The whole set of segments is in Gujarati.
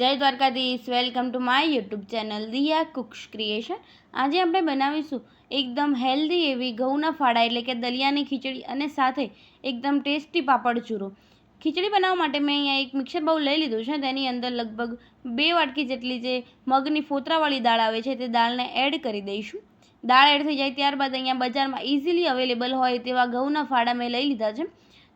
જય Dwarkadhish, welcome to my YouTube channel Diya cooks creation. આજે આપણે બનાવીશું એકદમ હેલ્ધી એવી ઘઉંના ફાળા એટલે કે દલિયાની ખીચડી અને સાથે એકદમ ટેસ્ટી પાપડ ચૂરો ખીચડી બનાવવા માટે મેં અહીંયા એક મિક્સર બાઉલ લઈ લીધું છે, તેની અંદર લગભગ બે વાટકી જેટલી જે મગની ફોતરાવાળી દાળ આવે છે, તે દાળને એડ કરી દઈશું. દાળ એડ થઈ જાય ત્યારબાદ અહીંયા બજારમાં ઇઝીલી અવેલેબલ હોય તેવા ઘઉંના ફાળા મેં લઈ લીધા છે.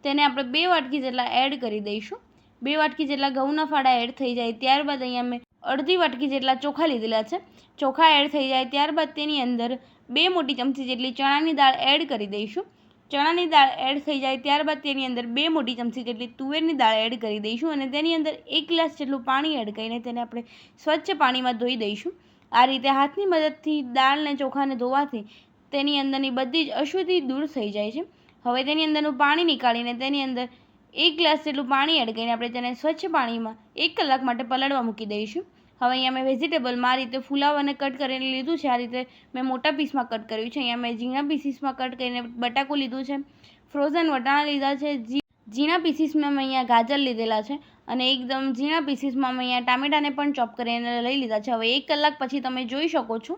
તેને આપણે બે વાટકી જેટલા એડ કરી દઈશું. બે વાટકી જેટલા ઘઉંના ફાડા એડ થઈ જાય ત્યારબાદ અહીંયા મેં અડધી વાટકી જેટલા ચોખા લીધેલા છે. ચોખા એડ થઈ જાય ત્યારબાદ તેની અંદર બે મોટી ચમચી જેટલી ચણાની દાળ એડ કરી દઈશું. ચણાની દાળ એડ થઈ જાય ત્યારબાદ તેની અંદર બે મોટી ચમચી જેટલી તુવેરની દાળ એડ કરી દઈશું અને તેની અંદર એક ગ્લાસ જેટલું પાણી એડ કરીને તેને આપણે સ્વચ્છ પાણીમાં ધોઈ દઈશું. આ રીતે હાથની મદદથી દાળને ચોખાને ધોવાથી તેની અંદરની બધી જ અશુદ્ધિ દૂર થઈ જાય છે. હવે તેની અંદરનું પાણી નીકાળીને તેની અંદર એક ગ્લાસ જેટલું પાણી એડ કરીને આપણે તેને સ્વચ્છ પાણીમાં એક કલાક માટે પલાળવા મૂકી દઈશું. હવે અહીંયા મેં વેજીટેબલમાં આ રીતે ફુલાવ અને કટ કરીને લીધું છે. આ રીતે મેં મોટા પીસમાં કટ કર્યું છે. અહીંયા મેં ઝીણા પીસીસમાં કટ કરીને બટાકું લીધું છે. ફ્રોઝન વટાણા લીધા છે. ઝીણા પીસીસમાં મેં અહીંયા ગાજર લીધેલા છે અને એકદમ ઝીણા પીસીસમાં મેં અહીંયા ટામેટાને પણ ચોપ કરીને લઈ લીધા છે. હવે એક કલાક પછી તમે જોઈ શકો છો.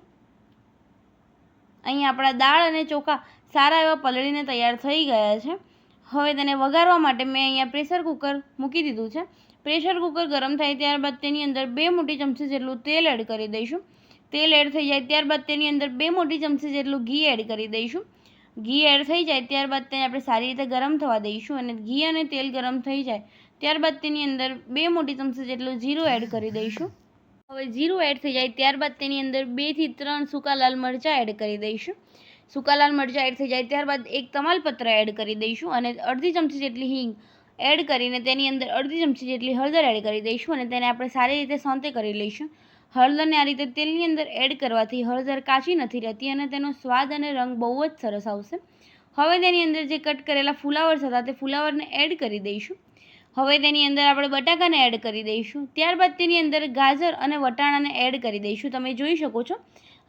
અહીંયા આપણા દાળ અને ચોખા સારા એવા પલળીને તૈયાર થઈ ગયા છે. હવે તેને વઘારવા માટે મેં અહીંયા પ્રેશર કુકર મૂકી દીધું છે. પ્રેશર કુકર ગરમ થાય ત્યારબાદ તેની અંદર બે મોટી ચમચી જેટલું તેલ એડ કરી દઈશું. તેલ એડ થઈ જાય ત્યારબાદ તેની અંદર બે મોટી ચમચી જેટલું ઘી એડ કરી દઈશું. ઘી એડ થઈ જાય ત્યારબાદ તેને આપણે સારી રીતે ગરમ થવા દઈશું અને ઘી અને તેલ ગરમ થઈ જાય ત્યારબાદ તેની અંદર બે મોટી ચમચી જેટલું જીરું એડ કરી દઈશું. હવે જીરું એડ થઈ જાય ત્યારબાદ તેની અંદર બેથી ત્રણ સૂકા લાલ મરચાં એડ કરી દઈશું. સૂકા લાલ મરચાં એડ થઈ જાય. ત્યારબાદ એક તમાલપત્ર એડ કરી દઈશું અને અડધી ચમચી જેટલી હિંગ એડ કરીને તેની અંદર અડધી ચમચી જેટલી હળદર એડ કરી દઈશું અને તેને આપણે સારી રીતે સોંતે કરી લઈશું. હળદરને આ રીતે તેલની અંદર એડ કરવાથી હળદર કાચી નથી રહેતી અને તેનો સ્વાદ અને રંગ બહુ જ સરસ આવશે. હવે તેની અંદર જે કટ કરેલા ફુલાવર્સ હતા તે ફુલાવરને એડ કરી દઈશું. હવે તેની અંદર આપણે બટાકાને એડ કરી દઈશું. ત્યારબાદ તેની અંદર ગાજર અને વટાણાને એડ કરી દઈશું. તમે જોઈ શકો છો.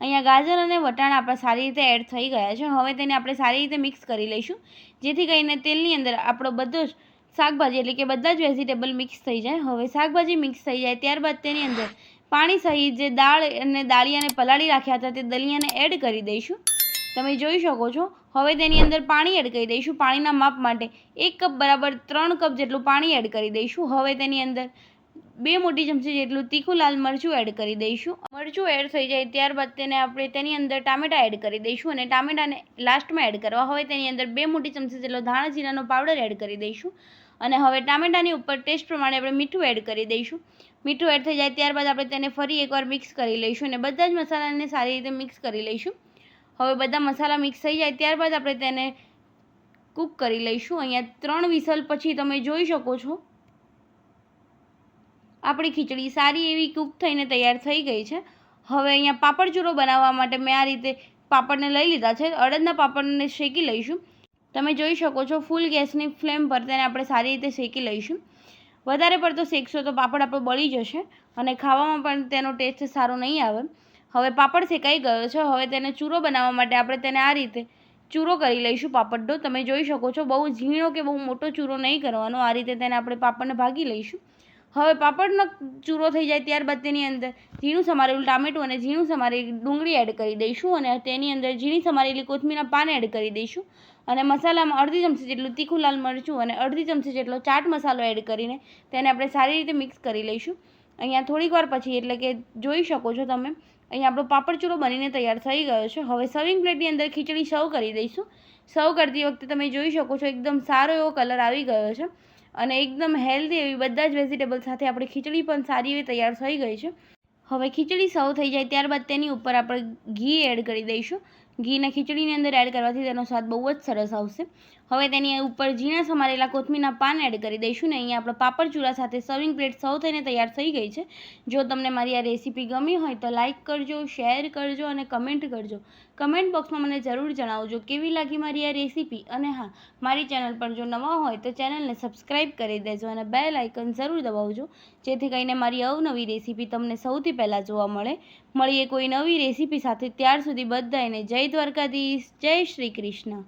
અહીંયા ગાજર અને વટાણા આપણા સારી રીતે એડ થઈ ગયા છે. હવે તેને આપણે સારી રીતે મિક્સ કરી લઈશું. જેથી કરીને તેલની અંદર આપણો બધો જ શાકભાજી એટલે કે બધા જ વેજીટેબલ મિક્સ થઈ જાય. હવે શાકભાજી મિક્સ થઈ જાય. ત્યારબાદ તેની અંદર પાણી સહિત જે દાળ અને દાળિયાને પલાળી રાખ્યા હતા તે દલિયાને એડ કરી દઈશું. તમે જોઈ શકો છો. હવે તેની અંદર પાણી એડ કરી દઈશું પાણીના માપ માટે. એક કપ બરાબર ત્રણ કપ જેટલું પાણી એડ કરી દઈશું. હવે તેની અંદર બે મોટી ચમચી જેટલું તીખું લાલ મરચું એડ કરી દઈશું. મરચું એડ થઈ જાય ત્યારબાદ તેને આપણે તેની અંદર ટામેટા એડ કરી દઈશું અને ટામેટાને લાસ્ટમાં એડ કરવા. હવે તેની અંદર બે મોટી ચમચી જેટલો ધાણા જીરાનો પાવડર એડ કરી દઈશું. અને હવે ટામેટાની ઉપર ટેસ્ટ પ્રમાણે આપણે મીઠું એડ કરી દઈશું. મીઠું એડ થઈ જાય ત્યારબાદ આપણે તેને ફરી એકવાર મિક્સ કરી લઈશું અને બધા જ મસાલાને સારી રીતે મિક્સ કરી લઈશું. હવે બધા મસાલા મિક્સ થઈ જાય ત્યારબાદ આપણે તેને કૂક કરી લઈશું. અહીંયા ત્રણ વિસલ પછી તમે જોઈ શકો છો. આપણી ખીચડી સારી એવી કૂક થઈને તૈયાર થઈ ગઈ છે. હવે અહીંયા પાપડ ચૂરો બનાવવા માટે મેં આ રીતે પાપડને લઈ લીધા છે. અડદના પાપડને શેકી લઈશું. તમે જોઈ શકો છો ફૂલ ગેસની ફ્લેમ પર તેને આપણે સારી રીતે શેકી લઈશું. વધારે પડતો શેકશો તો પાપડ આપણો બળી જશે અને ખાવામાં પણ તેનો ટેસ્ટ સારો નહીં આવે. હવે પાપડ શેકાઈ ગયો છે? હવે તેને ચૂરો બનાવવા માટે આપણે તેને આ રીતે ચૂરો કરી લઈશું પાપડનો તમે જોઈ શકો છો, બહુ ઝીણો કે બહુ મોટો ચૂરો નહીં કરવાનો. આ રીતે તેને આપણે પાપડને ભાગી લઈશું. હવે પાપડનો ચૂરો થઈ જાય ત્યારબાદ તેની અંદર ઝીણું સમારેલું ટામેટું અને ઝીણું સમારેલી ડુંગળી એડ કરી દઈશું અને તેની અંદર ઝીણી સમારેલી કોથમીરના પાન એડ કરી દઈશું. અને મસાલામાં અડધી ચમચી જેટલું તીખું લાલ મરચું અને અડધી ચમચી જેટલો ચાટ મસાલો એડ કરીને તેને આપણે સારી રીતે મિક્સ કરી લઈશું. અહીંયા થોડીક વાર પછી, એટલે કે જોઈ શકો છો તમે, અહીંયા આપણો પાપડ ચૂરો બનીને તૈયાર થઈ ગયો છે. હવે સર્વિંગ પ્લેટની અંદર ખીચડી સર્વ કરી દઈશું. સર્વ કરતી વખતે તમે જોઈ શકો છો, એકદમ સારો એવો કલર આવી ગયો છે અને એકદમ હેલ્ધી એવી બધા જ વેજીટેબલ સાથે આપણી ખીચડી પણ સારી એવી તૈયાર થઈ ગઈ છે. હવે ખીચડી સર્વ થઈ જાય ત્યારબાદ તેની ઉપર આપણે ઘી એડ કરી દઈશું. ઘીને ખીચડીની અંદર એડ કરવાથી તેનો સ્વાદ બહુ જ સરસ આવશે. હવે તેની ઉપર ઝીણા સમારેલા કોથમીરના પાન એડ કરી દઈશું ને અહીંયા આપણે પાપડ ચૂરા સાથે સર્વિંગ પ્લેટ સૌ થઈને તૈયાર થઈ ગઈ છે. જો તમને મારી આ રેસીપી ગમી હોય તો લાઇક કરજો શેર કરજો અને કમેન્ટ કરજો. કમેન્ટ બોક્સમાં મને જરૂર જણાવજો કેવી લાગી મારી આ રેસીપી અને હા, મારી ચેનલ પર જો નવા હોય તો ચેનલને સબસ્ક્રાઈબ કરી દેજો અને બેલ આઇકન જરૂર દબાવજો. જેથી કરીને મારી અવનવી રેસીપી તમને સૌથી પહેલાં જોવા મળે. મળીએ કોઈ નવી રેસીપી સાથે ત્યાર સુધી બધાને જય દ્વારકાધીશ, જય શ્રી કૃષ્ણ.